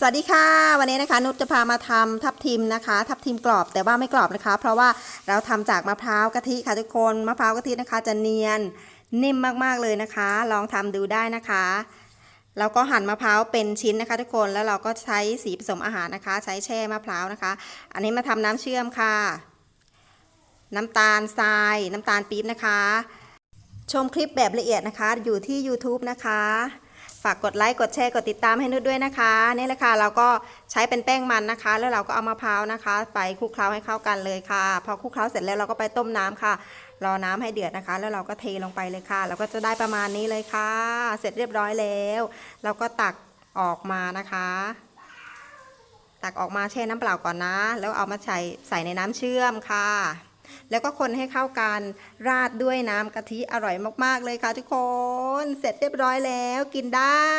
สวัสดีค่ะ วันนี้นะคะนุชจะพามาทำทับทิมนะคะ ทับทิมกรอบแต่ว่าไม่กรอบนะคะ เพราะว่าเราทำจากมะพร้าวกะทิค่ะทุกคนมะพร้าวกะทินะคะ จะเนียนนิ่มมากๆเลยนะคะ ลองทำดูได้นะคะเราก็หั่นมะพร้าวเป็นชิ้นนะคะ ทุกคนแล้วเราก็ใช้สีผสมอาหารนะคะ ใช้แช่มะพร้าวนะคะ อันนี้มาทำน้ำเชื่อมค่ะ น้ำตาลทราย น้ำตาลปี๊บนะคะ ชมคลิปแบบละเอียดนะคะ อยู่ที่ YouTube นะคะ ฝากกดไลค์กดแชร์กดติดตามให้นุชด้วยนะคะนี่แหละค่ะเราก็ใช้เป็นแป้งมันนะคะ แล้วเราก็เอามะพร้าวนะคะ ไปคลุกเคล้าให้เข้ากันเลยค่ะ พอคลุกเคล้าเสร็จแล้วเราก็ไปต้มน้ำค่ะ รอน้ำให้เดือดนะคะ แล้วเราก็เทลงไปเลยค่ะ เราก็จะได้ประมาณนี้เลยค่ะ เสร็จเรียบร้อยแล้ว เราก็ตักออกมานะคะ ตักออกมาแช่น้ำเปล่าก่อนนะ แล้วเอามาใส่ใส่ในน้ำเชื่อมค่ะ แล้วก็คนให้เข้ากันราดด้วยน้ำกะทิอร่อยมากๆเลยค่ะทุกคน เสร็จเรียบร้อยแล้วกินได้